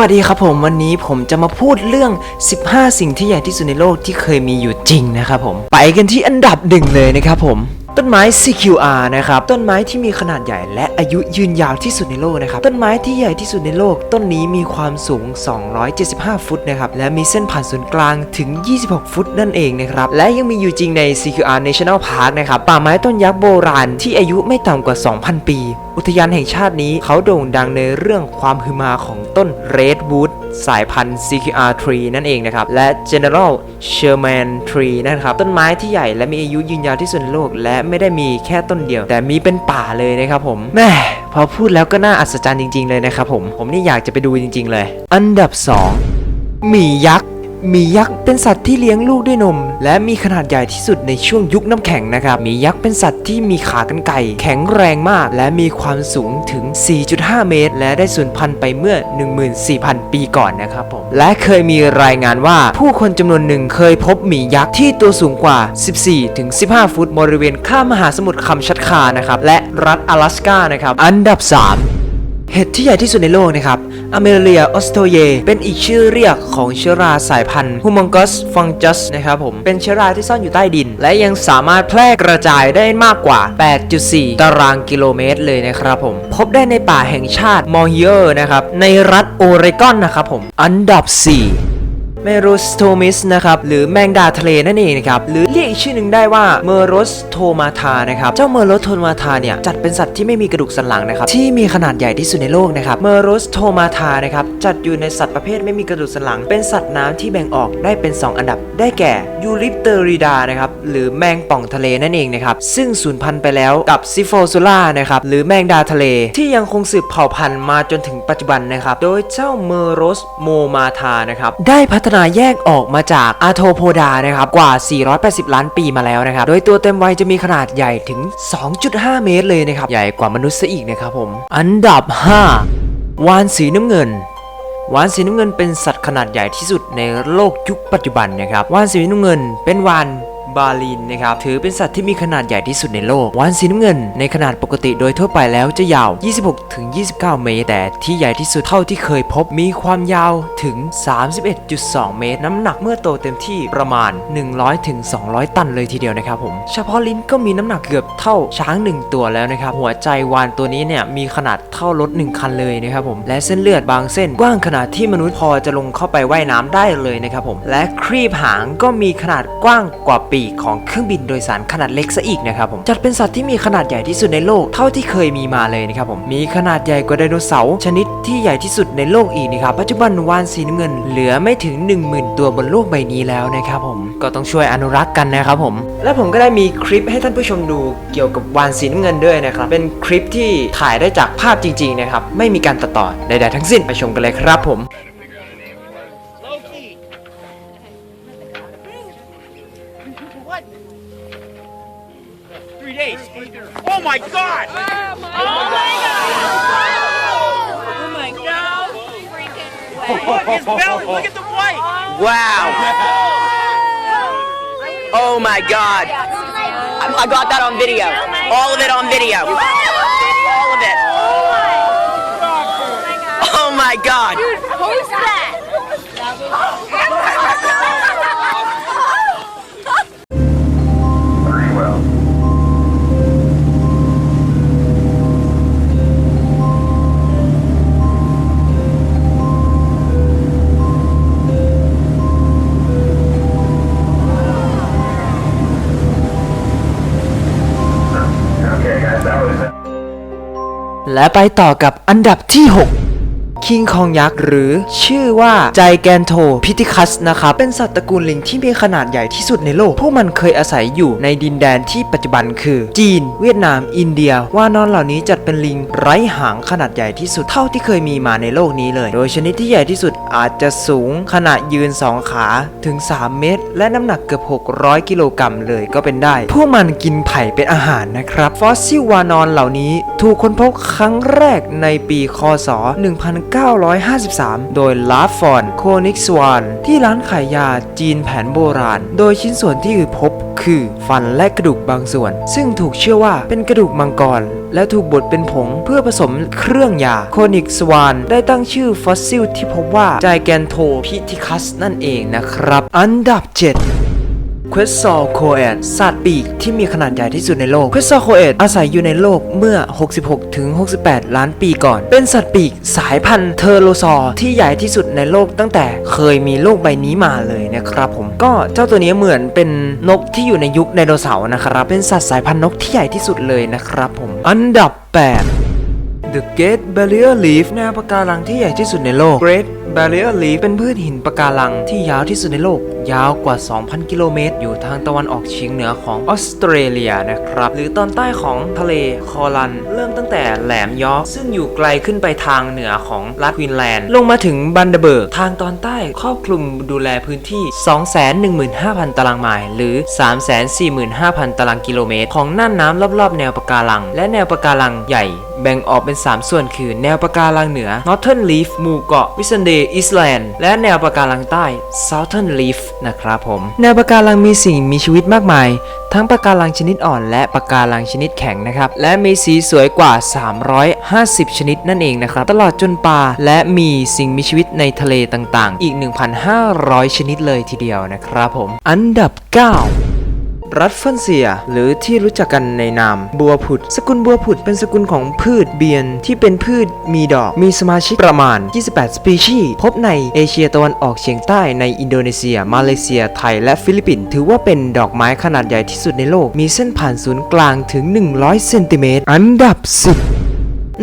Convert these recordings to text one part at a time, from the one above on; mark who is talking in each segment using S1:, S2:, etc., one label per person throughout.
S1: วัสดีครับผมวันนี้ผมจะมาพูดเรื่อง 15 สิ่งที่ใหญ่ที่สุดในโลกที่เคยมีอยู่จริงนะครับผม ไปกันที่อันดับหนึ่งเลยนะครับผม ต้นไม้ CQR นะครับ ต้นไม้ที่มีขนาดใหญ่และอายุยืนยาวที่สุดในโลกนะครับ ต้นไม้ที่ใหญ่ที่สุดในโลก ต้นนี้มีความสูง 275 ฟุตนะครับ และมีเส้นผ่านศูนย์กลางถึง 26 ฟุตนั่นเองนะครับ และยังมีอยู่จริงใน CQR National Park นะครับ ป่าไม้ต้นยักษ์โบราณที่อายุไม่ต่ำกว่า 2,000 ปีอุทยานแห่งชาตินี้เขาโด่งดังในเรื่องความฮือมาของต้น Redwood สายพันธุ์ CQR tree นั่นเองนะครับ และ General Sherman tree นะครับ ต้นไม้ที่ใหญ่และมีอายุยืนยาวที่สุดในโลก และไม่ได้มีแค่ต้นเดียว แต่มีเป็นป่าเลยนะครับผมแม่พอพูดแล้วก็น่าอัศจรรย์จริง ๆ เลยนะครับผม ผมนี่อยากจะไปดูจริง ๆ เลย อันดับ 2 หมียักษ์ หมียักษ์เป็นสัตว์ที่เลี้ยงลูกด้วยนม และมีขนาดใหญ่ที่สุดในช่วงยุคน้ำแข็งนะครับหมียักษ์เป็นสัตว์ที่มีขากรรไกรแข็งแรงมาก และมีความสูงถึง 4.5 เมตร และได้สูญพันธุ์ไปเมื่อ 14,000 ปีก่อนนะครับผมและเคยมีรายงานว่าผู้คนจำนวนหนึ่งเคยพบหมียักษ์ที่ตัวสูงกว่า 14-15 ฟุตบริเวณข้ามมหาสมุทรคัมชัตคานะครับและรัฐ阿拉สกานะครับอันดับ 3 เห็ดที่ใหญ่ที่สุดในโลกนะครับอเมเรียออสโตเย เป็นอีกชื่อเรียกของเชื้อราสายพันธุ์ Humongous fungus นะครับผม เป็นเชื้อราที่ซ่อนอยู่ใต้ดิน และยังสามารถแพร่กระจายได้มากกว่า 8.4 ตารางกิโลเมตรเลยนะครับผม พบได้ในป่าแห่งชาติมอร์เฮียร์นะครับ ในรัฐโอเรกอนนะครับผม อันดับ 4 เมโรสโทมิสนะครับหรือแมงดาทะเลนั่นเองนะครับหรือเรียกอีกชื่อหนึ่งได้ว่าเมโรสโทมาทานะครับเจ้าเมโรสโทมาทาเนี่ยจัดเป็นสัตว์ที่ไม่มีกระดูกสันหลังนะครับที่มีขนาดใหญ่ที่สุดในโลกนะครับเมโรสโทมาทานะครับจัดอยู่ในสัตว์ประเภทไม่มีกระดูกสันหลัง เป็นสัตว์น้ำที่แบ่งออกได้เป็น 2 อันดับ ได้แก่ยูริปเตอริดานะครับหรือแมงป่องทะเลนั่นเองนะครับซึ่งสูญพันธุ์ไปแล้วกับซิโฟซูล่านะครับหรือแมงดาทะเล ที่ยังคงสืบเผ่าพันธุ์มาจนถึงปัจจุบันนะครับโดยเจ้าเมโรสโมมาทานะครับได้พัฒนาแยกออกมาจากอะโทโพดานะครับกว่า 480 ล้านปีมาแล้วนะครับ โดยตัวเต็มวัยจะมีขนาดใหญ่ถึง 2.5 เมตรเลยนะครับ ใหญ่กว่ามนุษย์ซะอีกนะครับผม อันดับ 5 วานสีน้ำเงินวานสีน้ำเงินเป็นสัตว์ขนาดใหญ่ที่สุดในโลกยุคปัจจุบันนะครับ วานสีน้ำเงินเป็นวาน บาลีนนะครับถือเป็นสัตว์ที่มีขนาดใหญ่ที่สุดในโลกวานสีน้ำเงิน ในขนาดปกติโดยทั่วไปแล้วจะยาว 26-29 เมตร แต่ที่ใหญ่ที่สุดเท่าที่เคยพบมีความยาวถึง 31.2 เมตร น้ำหนักเมื่อโตเต็มที่ประมาณ 100-200 ตันเลยทีเดียวนะครับผม เฉพาะลิ้นก็มีน้ำหนักเกือบเท่าช้างหนึ่งตัวแล้วนะครับ หัวใจวานตัวนี้เนี่ยมีขนาดเท่ารถหนึ่งคันเลยนะครับผมและเส้นเลือดบางเส้นกว้างขนาดที่มนุษย์พอจะลงเข้าไปว่ายน้ำได้เลยนะครับผมและครีบหางก็มีขนาดกว้างกว่าปีกของเครื่องบินโดยสารขนาดเล็กซะอีกนะครับผมจัดเป็นสัตว์ที่มีขนาดใหญ่ที่สุดในโลกเท่าที่เคยมีมาเลยนะครับผมมีขนาดใหญ่กว่าไดโนเสาร์ชนิดที่ใหญ่ที่สุดในโลกอีกนะครับปัจจุบันวานสีน้ำเงินเหลือไม่ถึง 10,000 ตัวบนโลกใบนี้แล้วนะครับผมก็ต้องช่วยอนุรักษ์กันนะครับผม และผมก็ได้มีคลิปให้ท่านผู้ชมดูเกี่ยวกับวานสีน้ำเงินด้วยนะครับเป็นคลิปที่ถ่ายได้จากภาพจริงๆนะครับไม่มีการตัดต่อใดๆทั้งสิ้นไปชมกันเลยครับผม
S2: Look his belly. Look at the white.
S3: Wow. Oh my god. I, got that on video. All of it on video. All of it. Oh my god.
S4: Oh Who's that?
S1: และไปต่อกับอันดับที่ 6คิงคองยักษ์หรือชื่อว่าไจแกนโทพิทิคัสนะครับ เป็นสัตว์ตระกูลลิงที่มีขนาดใหญ่ที่สุดในโลก พวกมันเคยอาศัยอยู่ในดินแดนที่ปัจจุบันคือ จีน เวียดนาม อินเดีย ว่านอนเหล่านี้จัดเป็นลิงไร้หางขนาดใหญ่ที่สุดเท่าที่เคยมีมาในโลกนี้เลย โดยชนิดที่ใหญ่ที่สุดอาจจะสูงขนาดยืน 2 ขาถึง 3 เมตร และน้ำหนักเกือบ 600 กิโลกรัมเลยก็เป็นได้ พวกมันกินไผ่เป็นอาหารนะครับ ฟอสซิลวานอนเหล่านี้ถูกค้นพบครั้งแรกในปีคศ 1953 โดยลาฟอนโคนิกสวานที่ร้านขายยาจีนแผนโบราณ โดยชิ้นส่วนที่พบคือฟันและกระดูกบางส่วน ซึ่งถูกเชื่อว่าเป็นกระดูกมังกรและถูกบดเป็นผงเพื่อผสมเครื่องยาโคนิกสวานได้ตั้งชื่อฟอสซิลที่พบว่าไจแกนโทพิทิคัสนั่นเองนะครับ อันดับ 7 ควสซอโคเอตสัตว์ปีกที่มีขนาดใหญ่ที่สุดในโลกควสซอโคเอตอาศัยอยู่ในโลกเมื่อ 66 ถึง 68 ล้านปีก่อน เป็นสัตว์ปีกสายพันธุ์เทอร์โลซอร์ที่ใหญ่ที่สุดในโลกตั้งแต่เคยมีโลกใบนี้มาเลยนะครับผมก็เจ้าตัวนี้เหมือนเป็นนกที่อยู่ในยุคไดโนเสาร์นะครับเป็นสัตว์สายพันธุ์นกที่ใหญ่ที่สุดเลยนะครับผมอันดับ 8 The Great Barrier Reef แนวปะการังที่ใหญ่ที่สุดในโลก Great Barrier Reef เป็นพืชหินปะการังที่ยาวที่สุดในโลก ยาวกว่า 2,000 กิโลเมตร อยู่ทางตะวันออกเฉียงเหนือของออสเตรเลียนะครับ หรือตอนใต้ของทะเลคอรัน เริ่มตั้งแต่แหลมยอร์กซึ่งอยู่ไกลขึ้นไปทางเหนือของรัฐควีนแลนด์ ลงมาถึงบันเดเบิร์ก ทางตอนใต้ครอบคลุมดูแลพื้นที่ 215,000 ตารางไมล์หรือ 345,000 ตารางกิโลเมตร ของน่านน้ำรอบๆ แนวปะการัง และแนวปะการังใหญ่ แบ่งออกเป็น 3 ส่วนคือ แนวปะการังเหนือ Northern Reef หมู่เกาะวิสันเดย์อิสแลนด์และแนวปะการังใต้ Southern Reef นะครับผม แนวปะการังมีสิ่งมีชีวิตมากมาย ทั้งปะการังชนิดอ่อน และปะการังชนิดแข็งนะครับ และมีสีสวยกว่า 350 ชนิดนั่นเองนะครับ ตลอดจนปลาและมีสิ่งมีชีวิตในทะเลต่างๆ อีก 1,500 ชนิดเลยทีเดียวนะครับผม อันดับ 9 รัสเฟินเซีย หรือที่รู้จักกันในนาม บัวผุด สกุลบัวผุดเป็นสกุลของพืชเบียนที่เป็นพืชมีดอก มีสมาชิกประมาณ 28 สปีชีส์พบในเอเชียตะวันออกเฉียงใต้ในอินโดนีเซีย มาเลเซีย ไทย และฟิลิปปินส์ถือว่าเป็นดอกไม้ขนาดใหญ่ที่สุดในโลก มีเส้นผ่านศูนย์กลางถึง 100 เซนติเมตร อันดับ 10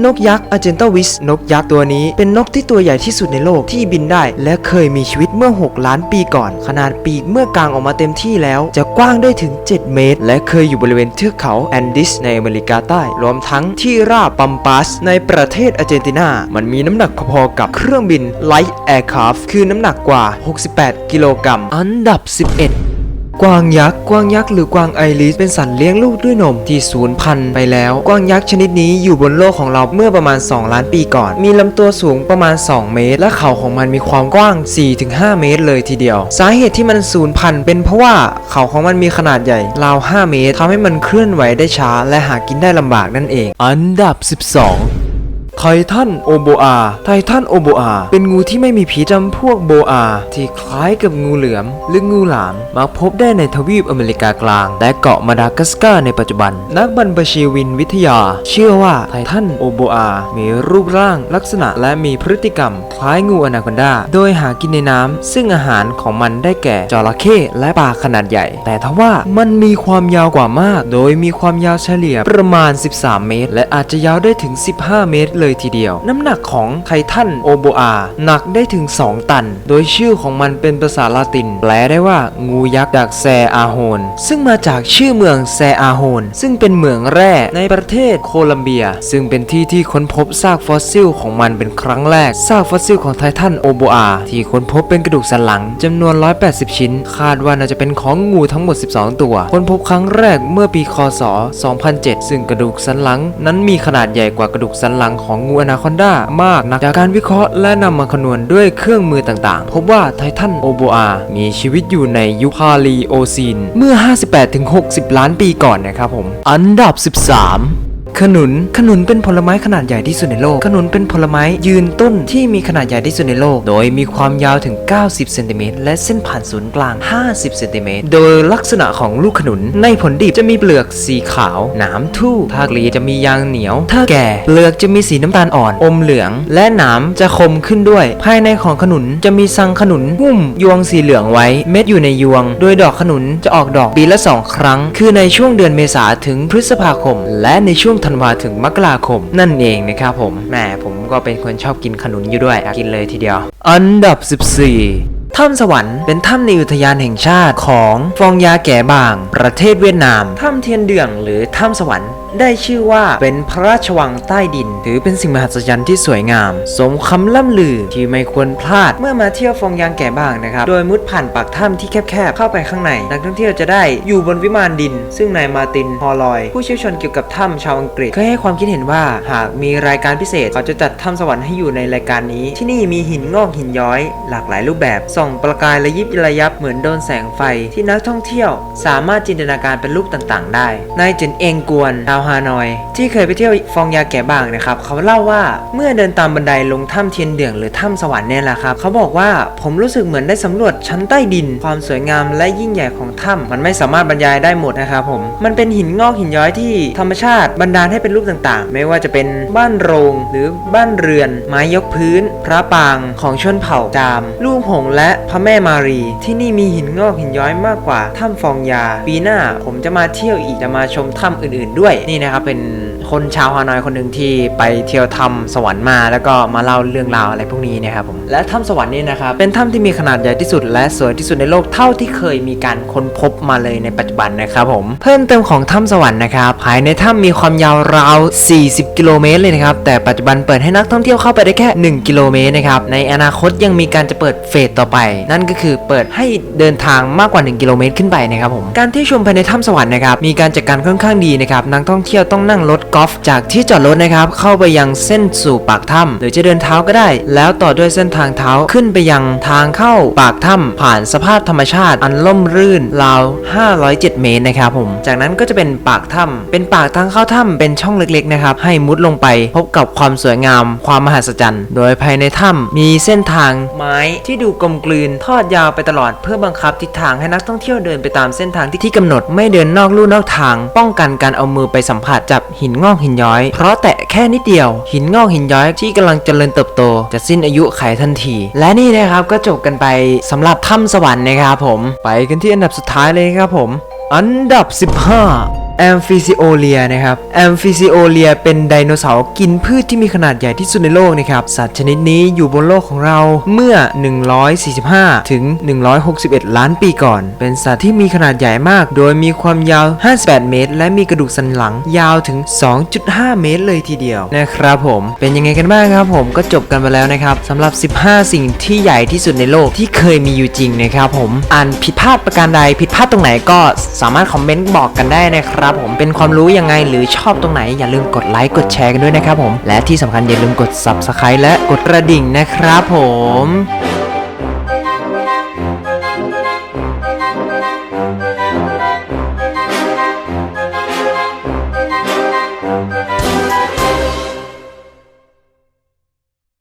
S1: นกยักษ์อาเจนตาวิสนกยักษ์ตัวนี้เป็นนกที่ตัวใหญ่ที่สุดในโลกที่บินได้ และเคยมีชีวิตเมื่อ 6 ล้านปีก่อน ขนาดปีกเมื่อกางออกมาเต็มที่แล้ว จะกว้างได้ถึง 7 เมตร และเคยอยู่บริเวณเทือกเขาแอนดิสในอเมริกาใต้ รวมทั้งที่ราบปัมปัสในประเทศอาร์เจนตินา มันมีน้ำหนักพอๆกับเครื่องบิน Light Aircraft คือน้ำหนักกว่า 68 กิโลกรัมอันดับ 11 กวางยักษ์ กวางยักษ์หรือกวางไอริสเป็นสัตว์เลี้ยงลูกด้วยนมที่สูญพันธุ์ไปแล้ว กวางยักษ์ชนิดนี้อยู่บนโลกของเราเมื่อประมาณ 2 ล้านปีก่อน มีลำตัวสูงประมาณ 2 เมตร และเขาของมันมีความกว้าง 4-5 เมตรเลยทีเดียว สาเหตุที่มันสูญพันธุ์เป็นเพราะว่าเขาของมันมีขนาดใหญ่ราว 5 เมตรทำให้มันเคลื่อนไหวได้ช้า และหากินได้ลำบากนั่นเอง อันดับ 12 ไททันโอโบอาไททันโอโบอาเป็นงูที่ไม่มีผีจำพวกโบอา ที่คล้ายกับงูเหลือม หรืองูหลามมักพบได้ในทวีปอเมริกากลาง และเกาะมาดากัสการ์ในปัจจุบัน นักบรรพชีวินวิทยา เชื่อว่าไททันโอโบอามีรูปร่างลักษณะและมีพฤติกรรม คล้ายงูอนาคอนดา โดยหากินในน้ำ ซึ่งอาหารของมันได้แก่จระเข้และปลาขนาดใหญ่ แต่ทว่ามันมีความยาวกว่ามาก โดยมีความยาวเฉลี่ยประมาณ 13 เมตร และอาจจะยาวได้ถึง 15 เมตรเลยทีเดียว น้ำหนักของไททันโอโบอาหนักได้ถึง 2 ตัน โดยชื่อของมันเป็นภาษาลาติน แปลได้ว่างูยักษ์จากแซอาโฮน ซึ่งมาจากชื่อเมืองแซอาโฮน ซึ่งเป็นเมืองแร่ในประเทศโคลัมเบีย ซึ่งเป็นที่ที่ค้นพบซากฟอสซิลของมันเป็นครั้งแรก ซากฟอสซิลของไททันโอโบอาที่ค้นพบเป็นกระดูกสันหลังจำนวน 180 ชิ้น คาดว่าน่าจะเป็นของงูทั้งหมด 12 ตัว ค้นพบครั้งแรกเมื่อปีคศ 2007 ซึ่งกระดูกสันหลังนั้นมีขนาดใหญ่กว่ากระดูกสันหลังของงูอนาคอนดามากนักจากการวิเคราะห์และนำมาคำนวณด้วยเครื่องมือต่างๆ พบว่าไททันโอโบอามีชีวิตอยู่ในยุคพาลีโอซีน เมื่อ 58-60 ล้านปีก่อนนะครับผม อันดับ 13 ขนุน ขนุนเป็นผลไม้ขนาดใหญ่ที่สุดในโลก ขนุนเป็นผลไม้ยืนต้นที่มีขนาดใหญ่ที่สุดในโลก โดยมีความยาวถึง 90 เซนติเมตร และเส้นผ่านศูนย์กลาง 50 เซนติเมตร โดยลักษณะของลูกขนุน ในผลดิบจะมีเปลือกสีขาว หนามทู่ถ้าเกลียจะมียางเหนียว ถ้าแก่ เปลือกจะมีสีน้ำตาลอ่อน อมเหลือง และหนามจะคมขึ้นด้วย ภายในของขนุนจะมีซังขนุนหุ้มยวงสีเหลืองไว้ เม็ดอยู่ในยวง โดยดอกขนุนจะออกดอกปีละสองครั้ง คือในช่วงเดือนเมษาถึงพฤษภาคม และในช่วงธันวาถึงมกราคม นั่นเองนะครับผมแหมผมก็เป็นคนชอบกินขนุนอยู่ด้วยกกินเลยทีเดียว อันดับ 14 ถ้ำสวรรค์เป็นถ้ำในอุทยานแห่งชาติของฟองยาแก่บาง ประเทศเวียดนาม ถ้ำเทียนเดืองหรือถ้ำสวรรค์ได้ชื่อว่าเป็นพระราชวังใต้ดิน ถือเป็นสิ่งมหัศจรรย์ที่สวยงาม สมคำล่ำลือที่ไม่ควรพลาดเมื่อมาเที่ยวฟองยางแก่บางนะครับ โดยมุดผ่านปากถ้ำที่แคบๆ เข้าไปข้างใน นักท่องเที่ยวจะได้อยู่บนวิมานดิน ซึ่งนายมาตินฮอลลอย ผู้เชี่ยวชาญเกี่ยวกับถ้ำชาวอังกฤษเคยให้ความคิดเห็นว่า หากมีรายการพิเศษเขาจะจัดถ้ำสวรรค์ให้อยู่ในรายการนี้ ที่นี่มีหินงอกหินย้อย หลากหลายรูปแบบส่องประกายระยิบระยับเหมือนโดนแสงไฟที่นักท่องเที่ยวสามารถจินตนาการเป็นรูปต่างๆ ได้ นายจินเองกวนชาวฮานอย ที่เคยไปเที่ยวฟองยาแก่บางนะครับ เขาเล่าว่าเมื่อเดินตามบันไดลงถ้ำเทียนเดืองหรือถ้ำสวรรค์เนี่ยแหละครับ เขาบอกว่าผมรู้สึกเหมือนได้สำรวจชั้นใต้ดิน ความสวยงามและยิ่งใหญ่ของถ้ำมันไม่สามารถบรรยายได้หมดนะครับผม มันเป็นหินงอกหินย้อยที่ธรรมชาติบันดาลให้เป็นรูปต่างๆ ไม่ว่าจะเป็นบ้านโรง หรือบ้านเรือน ไม้ยกพื้น พระปางของชนเผ่าจามลูกหงส์และพระแม่มารี ที่นี่มีหินงอกหินย้อยมากกว่าถ้ำฟองยา ปีหน้าผมจะมาเที่ยวอีกจะมาชมถ้ำอื่น ๆ ด้วยนี่นะครับเป็น คนชาวฮานอยคนหนึ่งที่ไปเที่ยวถ้ำสวรรค์มาแล้วก็มาเล่าเรื่องราวอะไรพวกนี้นะครับผมและถ้ำสวรรค์นี่นะครับเป็นถ้ำที่มีขนาดใหญ่ที่สุด และสวยที่สุดในโลกเท่าที่เคยมีการค้นพบมาเลยในปัจจุบันนะครับผมเพิ่มเติมของถ้ำสวรรค์นะครับภายในถ้ำมีความยาวราว 40 กิโลเมตรเลยนะครับแต่ปัจจุบันเปิดให้นักท่องเที่ยวเข้าไปได้แค่ 1 กิโลเมตรนะครับในอนาคตยังมีการจะเปิดเฟสต่อไป นั่นก็คือเปิดให้เดินทางมากกว่า 1 กิโลเมตรขึ้นไปนะครับผมการที่ชมภายในถ้ำสวรรค์นะครับมีการจัดการค่อนข้างดีนะครับนักท่องเที่ยวต้องนั่งรถกอล์ฟจากที่จอดรถนะครับเข้าไปยังเส้นสู่ปากถ้ำหรือจะเดินเท้าก็ได้ แล้วต่อด้วยเส้นทางเท้าขึ้นไปยังทางเข้าปากถ้ำผ่านสภาพธรรมชาติอันล่มรื่นราว 507 เมตรนะครับผม จากนั้นก็จะเป็นปากถ้ำเป็นปากทางเข้าถ้ำเป็นช่องเล็กๆนะครับให้มุดลงไปพบกับความสวยงาม ความมหัศจรรย์ โดยภายในถ้ำมีเส้นทางไม้ที่ดูกลมกลืนทอดยาวไปตลอดเพื่อบังคับทิศทางให้นักท่องเที่ยวเดินไปตามเส้นทางที่กำหนดไม่เดินนอกลู่นอกทาง ป้องกันการเอามือไปสัมผัสจับหินงอกหินย้อย เพราะแตะแค่นิดเดียว หินงอกหินย้อยที่กำลังเจริญเติบโต จะสิ้นอายุไขทันที และนี่นะครับก็จบกันไปสำหรับถ้ำสวรรค์นะครับผม ไปกันที่อันดับสุดท้ายเลยครับผม อันดับ 15 แอมฟิซิโอเลียนะครับแอมฟิซิโอเลียเป็นไดโนเสาร์กินพืชที่มีขนาดใหญ่ที่สุดในโลกนะครับ สัตว์ชนิดนี้อยู่บนโลกของเราเมื่อ 145 ถึง 161 ล้านปีก่อน เป็นสัตว์ที่มีขนาดใหญ่มาก โดยมีความยาว 58 เมตร และมีกระดูกสันหลังยาวถึง 2.5 เมตรเลยทีเดียวนะครับผม เป็นยังไงกันบ้างครับผมก็จบกันไปแล้วนะครับสำหรับ 15 สิ่งที่ใหญ่ที่สุดในโลกที่เคยมีอยู่จริงนะครับผม อ่านผิดพลาดประการใดผิดพลาดตรงไหนก็สามารถคอมเมนต์บอกกันได้นะครับผมเป็นความรู้ยังไงหรือชอบตรงไหนอย่าลืมกดไลค์กดแชร์กันด้วยนะครับผมและที่สำคัญอย่าลืมกด subscribe และกดกระดิ่งนะครับผม